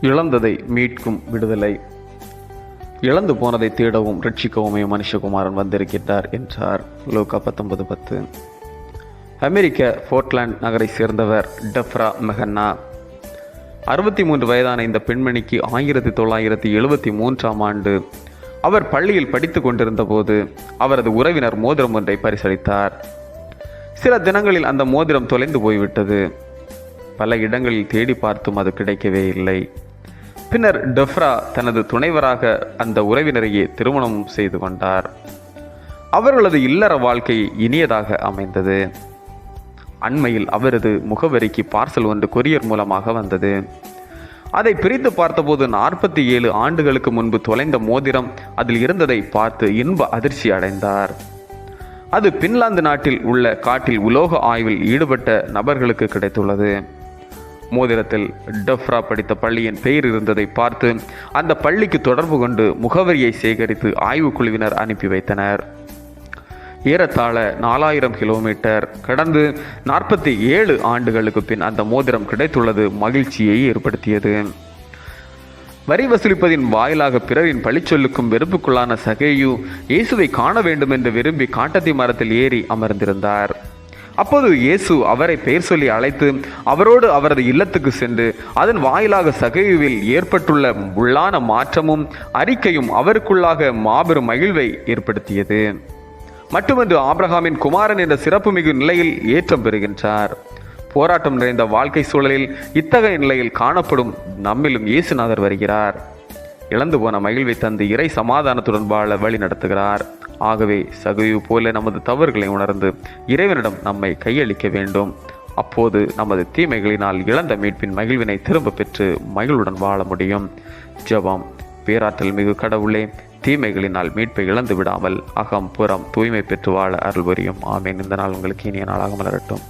இழந்ததை மீட்கும் விடுதலை. இழந்து போனதை தேடவும் ரட்சிக்கவுமே மனுஷகுமாரன் வந்திருக்கிறார் என்றார். லோகா பத்தொன்பது பத்து. அமெரிக்க போர்ட்லாண்ட் நகரை சேர்ந்தவர் டெஃப்ரா மெஹன்னா. அறுபத்தி மூன்று வயதான இந்த பெண்மணிக்கு ஆயிரத்தி தொள்ளாயிரத்தி எழுபத்தி மூன்றாம் ஆண்டு. அவர் பள்ளியில் படித்து கொண்டிருந்த போது அவரது உறவினர் மோதிரம் ஒன்றை பரிசளித்தார். சில தினங்களில் அந்த மோதிரம் தொலைந்து போய்விட்டது. பல இடங்களில் தேடி பார்த்தும் அது கிடைக்கவே இல்லை. பின்னர் டெஃப்ரா தனது துணைவராக அந்த உறவினரையே திருமணம் செய்து கொண்டார். அவர்களது இல்லற வாழ்க்கை இனியதாக அமைந்தது. அண்மையில் அவரது முகவரிக்கு பார்சல் ஒன்று கொரியர் மூலமாக வந்தது. அதை பிரித்து பார்த்தபோது நாற்பத்தி ஏழு ஆண்டுகளுக்கு முன்பு தொலைந்த மோதிரம் அதில் இருந்ததை பார்த்து இன்ப அதிர்ச்சி அடைந்தார். அது பின்லாந்து நாட்டில் உள்ள காட்டில் உலோக ஆய்வில் ஈடுபட்ட நபர்களுக்கு கிடைத்துள்ளது. மோதிரத்தில் டெஃப்ரா படித்த பள்ளியின் பெயர் இருந்ததை பார்த்து அந்த பள்ளிக்கு தொடர்பு கொண்டு முகவரியை சேகரித்து ஆய்வுக் குழுவினர் அனுப்பி வைத்தனர். ஏறத்தாழ நாலாயிரம் கிலோமீட்டர் கடந்து நாற்பத்தி ஏழு ஆண்டுகளுக்கு பின் அந்த மோதிரம் கிடைத்துள்ளது மகிழ்ச்சியை ஏற்படுத்தியது. வரி வசூலிப்பதின் வாயிலாக பிறரின் பழிச்சொல்லுக்கும் வெறுப்புக்குள்ளான சகேயு இயேசுவை காண வேண்டும் என்று விரும்பி காட்டத்தி மரத்தில் ஏறி அமர்ந்திருந்தார். அப்போது இயேசு அவரை பெயர் சொல்லி அழைத்து அவரோடு அவரது இல்லத்துக்கு சென்று அதன் வாயிலாக சகைவில் ஏற்பட்டுள்ள உள்ளான மாற்றமும் அறிக்கையும் அவருக்குள்ளாக மாபெரும் மகிழ்வை ஏற்படுத்தியது. மட்டுமன்று ஆப்ரஹாமின் குமாரன் என்ற சிறப்புமிகு நிலையில் ஏற்றம் பெறுகின்றார். போராட்டம் நிறைந்த வாழ்க்கை சூழலில் இத்தகைய நிலையில் காணப்படும் நம்மிலும் இயேசுநாதர் வருகிறார். இழந்து போன மகிழ்வை தந்து இறை சமாதானத்துடன் வாழ வழி நடத்துகிறார் ஆகவே சகுயு போல நமது தவறுகளை உணர்ந்து இறைவனிடம் நம்மை கையளிக்க வேண்டும். அப்போது நமது தீமைகளினால் இழந்த மீட்பின் மகிழ்வினை திரும்ப பெற்று மகிழ்வுடன் வாழ முடியும். ஜெபம். பேராற்றல் மிகு கடவுளே தீமைகளினால் மீட்பை இழந்து விடாமல் அகம் புறம் தூய்மை பெற்று வாழ அருள் புரியும் ஆமேன். இந்த நாள் உங்களுக்கு இனிய நாளாக மலரட்டும்.